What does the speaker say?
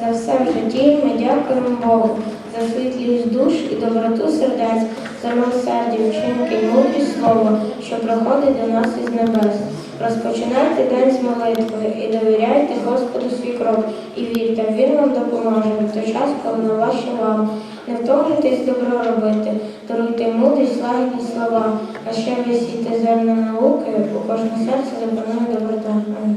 За все в житті ми дякуємо Богу, за світлість душ і доброту сердець, за милосердя, вчинки і мудрість слова, що проходить до нас із небес. Розпочинайте день з молитви і довіряйте Господу свій крок, і вірте, Він вам допоможе в той час, коли на ваші вам. Не втомлюйтесь добро робити, даруйте мудрість, лагідні слова, а ще висійте зерна науки, у кожне серце запанує доброта. Амінь.